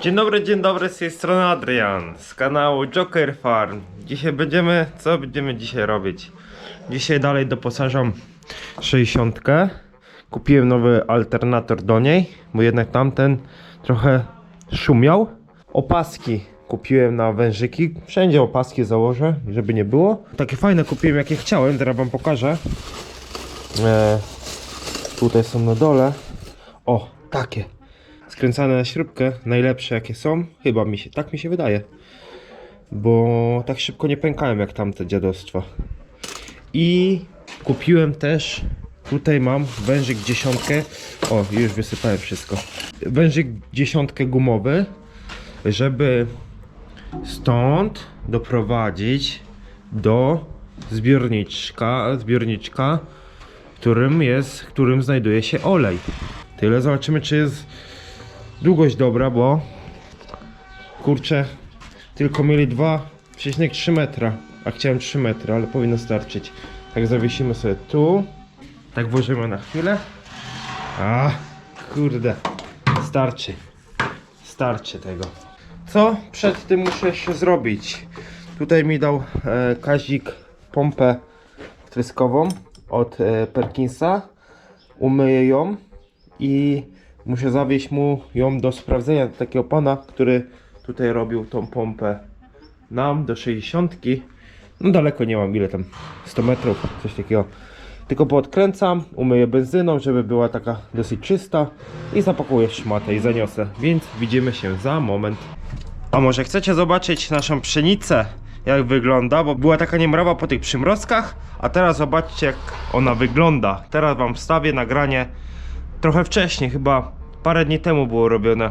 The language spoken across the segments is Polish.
Dzień dobry, dzień dobry, z tej strony Adrian z kanału Joker Farm. Dzisiaj będziemy, co będziemy dzisiaj robić? Dzisiaj dalej doposażam 60. Kupiłem nowy alternator do niej, bo jednak tamten trochę szumiał. Opaski kupiłem na wężyki, wszędzie opaski założę, żeby nie było. Takie fajne kupiłem jakie chciałem, teraz wam pokażę. E, tutaj są na dole. O, takie skręcane na śrubkę, najlepsze jakie są, chyba mi się, tak mi się wydaje. Bo tak szybko nie pękałem jak tamte dziadostwa. I kupiłem też, tutaj mam wężyk dziesiątkę, o już wysypałem wszystko. Wężyk dziesiątkę gumowy, żeby stąd doprowadzić do zbiorniczka, zbiorniczka, którym jest, którym znajduje się olej. Tyle zobaczymy czy jest długość dobra, bo kurczę, tylko mieli 2,3 metra, a chciałem 3 metry, ale powinno starczyć. Tak zawiesimy sobie tu, tak włożymy na chwilę. A, kurde, starczy, starczy tego. Co przed tym muszę zrobić? Tutaj mi dał e, Kazik pompę tryskową od e, Perkinsa. Umyję ją i muszę zawieźć mu ją do sprawdzenia do takiego pana, który tutaj robił tą pompę nam do 60. No daleko nie mam, ile tam 100 metrów, coś takiego. Tylko podkręcam, umyję benzyną, żeby była taka dosyć czysta i zapakuję szmatę i zaniosę. Więc widzimy się za moment. A może chcecie zobaczyć naszą pszenicę, jak wygląda, bo była taka niemrawa po tych przymrozkach, a teraz zobaczcie jak ona wygląda. Teraz wam wstawię nagranie trochę wcześniej, chyba parę dni temu było robione.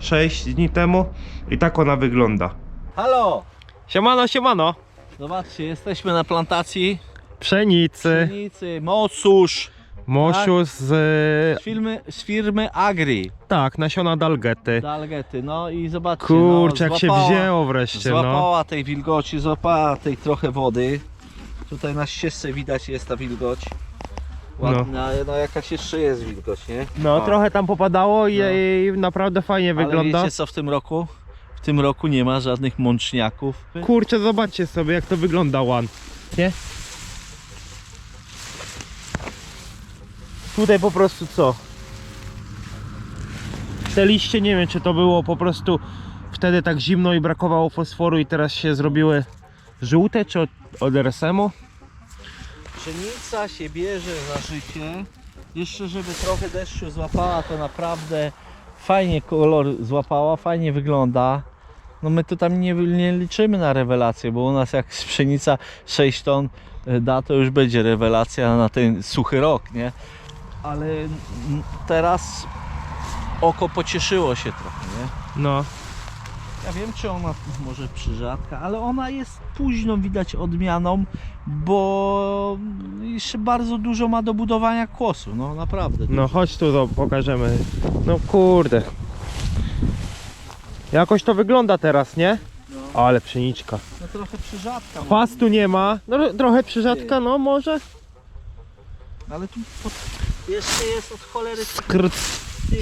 5-6 dni temu i tak ona wygląda. Halo! Siemano, siemano! Zobaczcie, jesteśmy na plantacji Pszenicy, pszenicy Mosusz mosiu z... z firmy, z firmy Agri Tak, nasiona dalgety. Dalgety. No i zobaczcie, Kurczę, no, jak się złapała- wzięło wreszcie, no. Złapała tej wilgoci, złapała tej trochę wody. Tutaj na ścieżce widać jest ta wilgoć. Ładna, no, jakaś jeszcze jest wilgoć, nie? No, O. trochę tam popadało i, No. i naprawdę fajnie Ale wygląda. wiecie co w tym roku? W tym roku nie ma żadnych mączniaków. Kurczę, zobaczcie sobie jak to wygląda łan. Nie? Tutaj po prostu co? Te liście nie wiem czy to było po prostu wtedy tak zimno i brakowało fosforu i teraz się zrobiły żółte czy od, od RSM-u? Pszenica się bierze za życie. Jeszcze żeby trochę deszczu złapała, to naprawdę fajnie kolor złapała, fajnie wygląda. No my tu tam nie, nie liczymy na rewelację, bo u nas jak pszenica 6 ton e, da, to już będzie rewelacja na ten suchy rok, nie? Ale teraz oko pocieszyło się trochę, nie? No, Ja wiem, czy ona może przyrzadka, ale ona jest późną widać odmianą, bo jeszcze bardzo dużo ma do budowania kłosu, no naprawdę. no chodź tu to pokażemy. No kurde. Jakoś to wygląda teraz, nie? No, Ale pszeniczka. no trochę przyrzadka. Chwastu nie ma. No, trochę przyrzadka, no może. Ale tu pod... jeszcze jest od cholery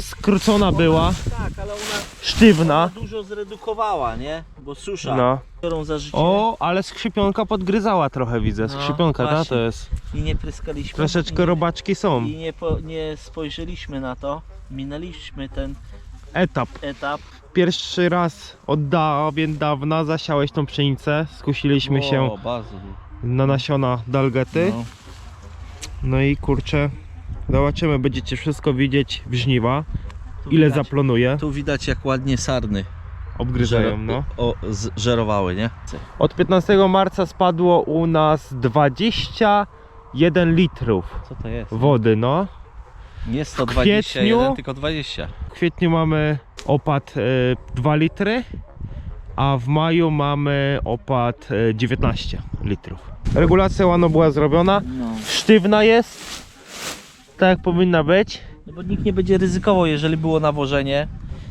skrócona była, Tak, ale ona, sztywna. dużo zredukowała, nie? Bo susza, No. którą O, ale skrzypionka podgryzała trochę widzę. No, Skrzypionka, ta, właśnie. to jest. i nie pryskaliśmy. i Troszeczkę nie, robaczki są. I nie, po, nie spojrzeliśmy na to, minęliśmy ten Etap. etap. Pierwszy raz od dawien dawna zasiałeś tą pszenicę. Skusiliśmy się bardzo na nasiona dalgety. No. No i kurczę, zobaczymy, będziecie wszystko widzieć w żniwa. Tu Ile widać- zaplanuje. Tu widać jak ładnie sarny Obgryzają, no. o, żerowały, nie? Od 15 marca spadło u nas 21 litrów Co to jest? wody, no. Nie 121, kwietniu- tylko 20. W kwietniu mamy opad e, 2 litry, a w maju mamy opad e, 19 litrów. Regulacja łano była zrobiona. No. Sztywna jest, tak jak powinna być. no bo nikt nie będzie ryzykował, jeżeli było nawożenie,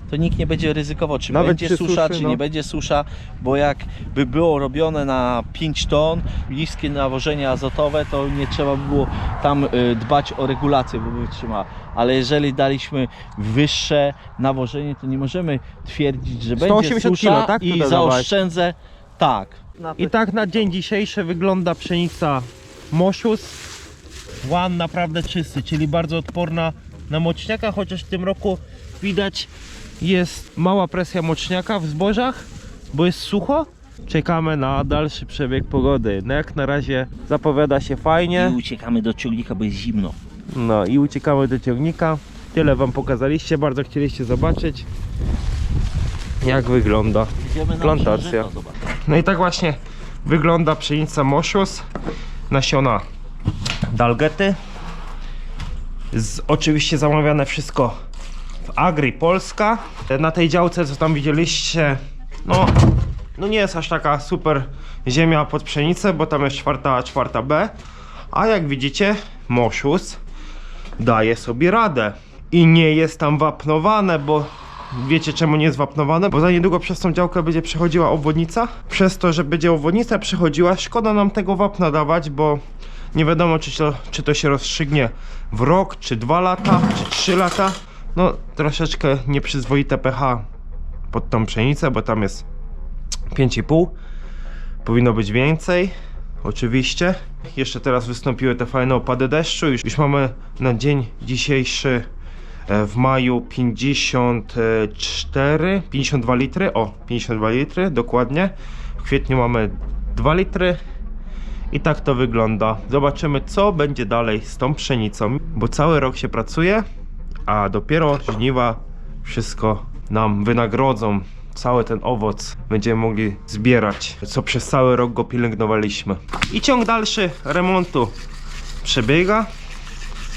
to nikt nie będzie ryzykował, czy Nawet będzie susza, suszy, czy no. nie będzie susza, bo jak by było robione na 5 ton, niskie nawożenie azotowe, to nie trzeba by było tam y, dbać o regulację, bo by wytrzymała. Ale jeżeli daliśmy wyższe nawożenie, to nie możemy twierdzić, że będzie 180 susza kilo, tak? i zaoszczędzę. Tak. I tak na dzień dzisiejszy wygląda pszenica Mosius. Łan naprawdę czysty, czyli bardzo odporna na moczniaka, chociaż w tym roku widać jest mała presja moczniaka w zbożach, bo jest sucho. Czekamy na dalszy przebieg pogody. No jak na razie zapowiada się fajnie. I uciekamy do ciągnika, bo jest zimno. No i uciekamy do ciągnika. Tyle wam pokazaliście, bardzo chcieliście zobaczyć jak wygląda Plantacja. No i tak właśnie wygląda pszenica Mosius, nasiona Dalgety. Z, oczywiście zamawiane wszystko w Agri Polska. Na tej działce, co tam widzieliście, no, no nie jest aż taka super ziemia pod pszenicę, bo tam jest czwarta A, czwarta B. A jak widzicie, Mosius daje sobie radę. I nie jest tam wapnowane, bo wiecie czemu nie jest wapnowane? Bo za niedługo przez tą działkę będzie przechodziła obwodnica. Przez to, że będzie obwodnica przechodziła, szkoda nam tego wapna dawać, bo nie wiadomo czy to, czy to się rozstrzygnie w rok, czy dwa lata, czy trzy lata. No troszeczkę nieprzyzwoite pH pod tą pszenicę, bo tam jest 5,5. Powinno być więcej, oczywiście. Jeszcze teraz wystąpiły te fajne opady deszczu. Już, już mamy na dzień dzisiejszy e, w maju 54, 52 litry. O, 52 litry, dokładnie. W kwietniu mamy 2 litry. I tak to wygląda. Zobaczymy, co będzie dalej z tą pszenicą, bo cały rok się pracuje, a dopiero żniwa wszystko nam wynagrodzą. Cały ten owoc będziemy mogli zbierać, co przez cały rok go pielęgnowaliśmy. I ciąg dalszy remontu przebiega.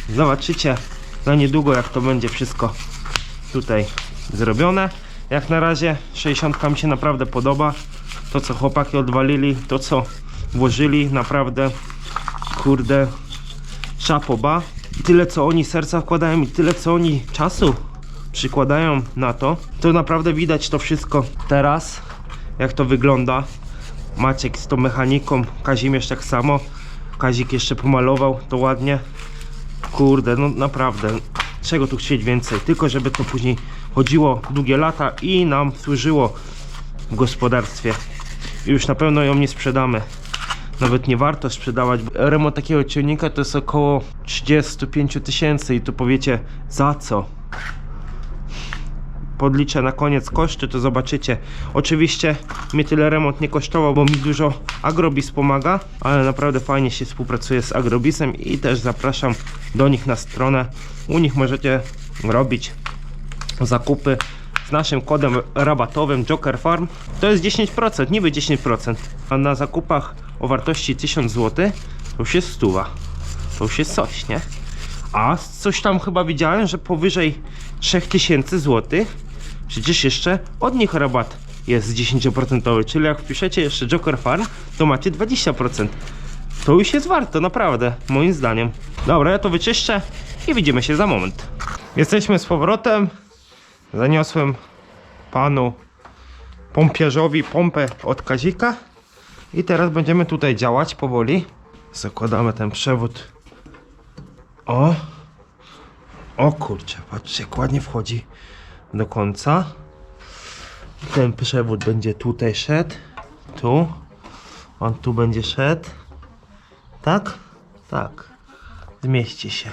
Zobaczycie na niedługo, jak to będzie wszystko tutaj zrobione. Jak na razie 60 mi się naprawdę podoba. To co chłopaki odwalili, to co włożyli, naprawdę kurde szapoba. Tyle co oni serca wkładają i tyle co oni czasu przykładają na to, to naprawdę widać to wszystko teraz, jak to wygląda. Maciek z tą mechaniką, Kazimierz tak samo. Kazik jeszcze pomalował to ładnie. Kurde, no naprawdę, czego tu chcieć więcej? Tylko żeby to później chodziło długie lata i nam służyło w gospodarstwie. Już na pewno ją nie sprzedamy. Nawet nie warto sprzedawać. Remont takiego ciągnika to jest około 35 000 tysięcy i tu powiecie za co? Podliczę na koniec koszty, to zobaczycie. Oczywiście mnie tyle remont nie kosztował, bo mi dużo Agrobis pomaga, ale naprawdę fajnie się współpracuje z Agrobisem i też zapraszam do nich na stronę. U nich możecie robić zakupy z naszym kodem rabatowym Joker Farm. To jest 10%, niby 10%, a na zakupach o wartości 1000 zł to już jest stuwa. To już jest coś, nie? A coś tam chyba widziałem, że powyżej 3000 zł przecież jeszcze od nich rabat jest 10%, czyli jak wpiszecie jeszcze Joker Farm, to macie 20%. To już jest warto, naprawdę, moim zdaniem. Dobra, ja to wyczyszczę i widzimy się za moment. Jesteśmy z powrotem. Zaniosłem panu pompiarzowi pompę od Kazika i teraz będziemy tutaj działać powoli. Zakładamy ten przewód. O! O kurczę, patrzcie, jak ładnie wchodzi do końca. Ten przewód będzie tutaj szedł. Tu. On tu będzie szedł. Tak? Tak. Zmieści się.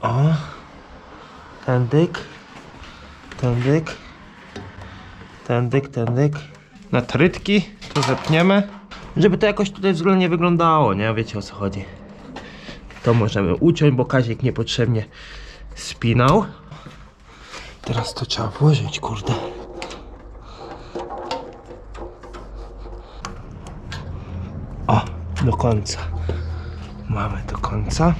O. Ten dyk. Ten dyk. Ten dyk, ten dyk. Na trytki to zepniemy. Żeby to jakoś tutaj względnie wyglądało, nie? Wiecie o co chodzi. To możemy uciąć, bo Kazik niepotrzebnie spinał. Teraz to trzeba włożyć, kurde. O, do końca. Mamy do końca.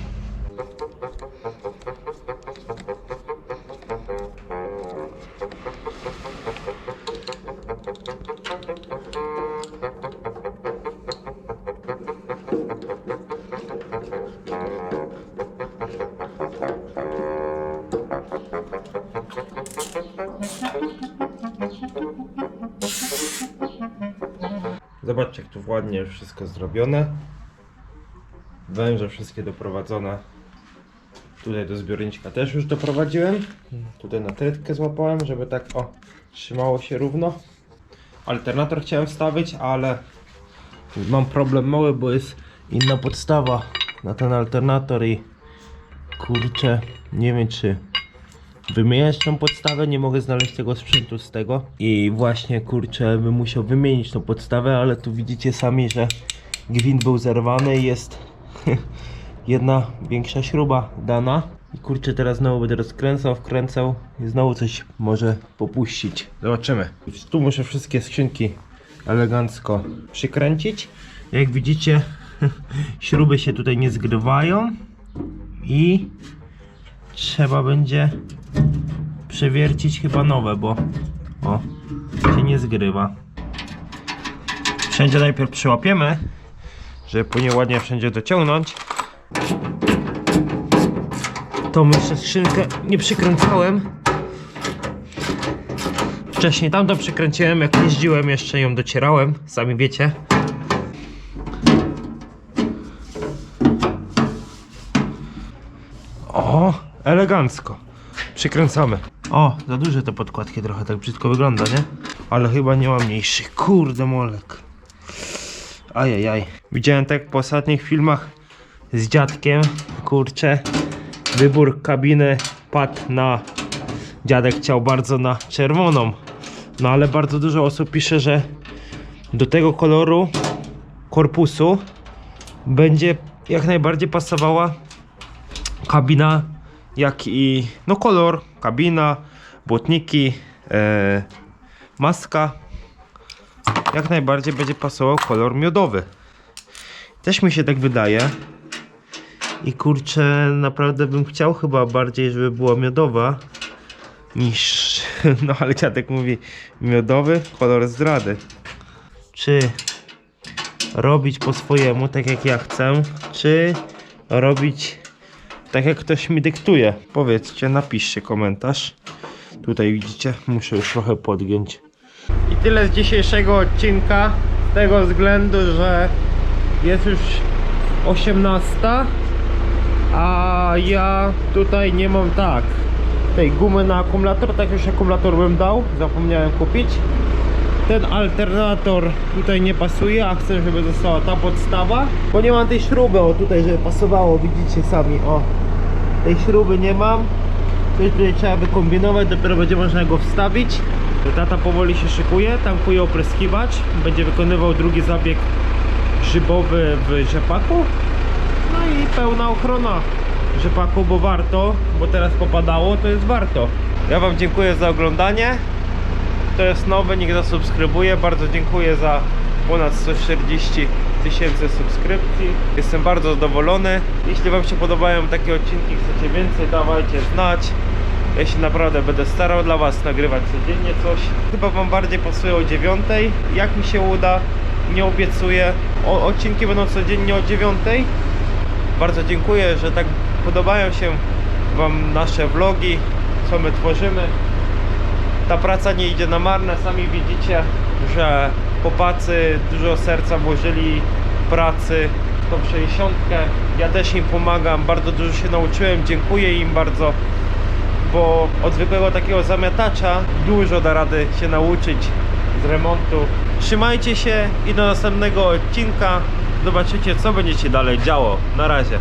Zobaczcie, jak tu ładnie już wszystko zrobione. Węże wszystkie doprowadzone. Tutaj do zbiorniczka też już doprowadziłem. Tutaj na trytkę złapałem, żeby tak o trzymało się równo. Alternator chciałem wstawić, ale mam problem mały, bo jest inna podstawa na ten alternator i kurczę, nie wiem czy wymieniać tą podstawę, nie mogę znaleźć tego sprzętu z tego i właśnie kurczę bym musiał wymienić tą podstawę, ale tu widzicie sami, że gwint był zerwany i jest jedna większa śruba dana i kurczę teraz znowu będę rozkręcał, wkręcał i znowu coś może popuścić. Zobaczymy. Tu muszę wszystkie skrzynki elegancko przykręcić. Jak widzicie śruby się tutaj nie zgrywają i trzeba będzie przewiercić chyba nowe, bo o, się nie zgrywa. Wszędzie najpierw przyłapiemy, żeby później ładnie wszędzie dociągnąć. Tą jeszcze skrzynkę nie przykręcałem. Wcześniej tamtą przykręciłem, jak jeździłem jeszcze ją docierałem, sami wiecie. Elegancko. Przykręcamy. O, za duże te podkładki trochę tak brzydko wygląda, nie? Ale chyba nie ma mniejszych. Kurde molek. Ajajaj. Widziałem tak po ostatnich filmach z dziadkiem. Kurczę. Wybór kabiny padł na... Dziadek chciał bardzo na czerwoną. No ale bardzo dużo osób pisze, że do tego koloru korpusu będzie jak najbardziej pasowała kabina, jak i no kolor, kabina, błotniki, e, maska. Jak najbardziej będzie pasował kolor miodowy. Też mi się tak wydaje. I kurczę, naprawdę bym chciał chyba bardziej, żeby była miodowa niż, no ale dziadek mówi miodowy kolor zdrady. Czy robić po swojemu, tak jak ja chcę, czy robić tak jak ktoś mi dyktuje. Powiedzcie, napiszcie komentarz. Tutaj widzicie, muszę już trochę podgiąć. I tyle z dzisiejszego odcinka. Z tego względu, że jest już 18, a ja tutaj nie mam tak tej gumy na akumulator, tak już akumulator bym dał, zapomniałem kupić. Ten alternator tutaj nie pasuje, a chcę, żeby została ta podstawa, bo nie mam tej śruby, o tutaj, żeby pasowało, widzicie sami, o tej śruby nie mam. Coś tutaj trzeba wykombinować, dopiero będzie można go wstawić. Tata powoli się szykuje, tankuje opryskiwacz. Będzie wykonywał drugi zabieg grzybowy w rzepaku. No i pełna ochrona rzepaku, bo warto bo teraz popadało, to jest warto. Ja wam dziękuję za oglądanie to jest nowe, niech zasubskrybuje bardzo dziękuję za ponad 140 tysięcy subskrypcji. Jestem bardzo zadowolony. Jeśli Wam się podobają takie odcinki, chcecie więcej, dawajcie znać. Ja się naprawdę będę starał dla Was nagrywać codziennie coś. Chyba Wam bardziej pasuje o 9. Jak mi się uda, nie obiecuję. O, odcinki będą codziennie o 9. Bardzo dziękuję, że tak podobają się Wam nasze vlogi, co my tworzymy. Ta praca nie idzie na marne, sami widzicie, że chłopacy dużo serca włożyli pracy w tą 60. Ja też im pomagam, bardzo dużo się nauczyłem, dziękuję im bardzo, bo od zwykłego takiego zamiatacza dużo da rady się nauczyć z remontu. Trzymajcie się i do następnego odcinka zobaczycie co będzie się dalej działo. Na razie.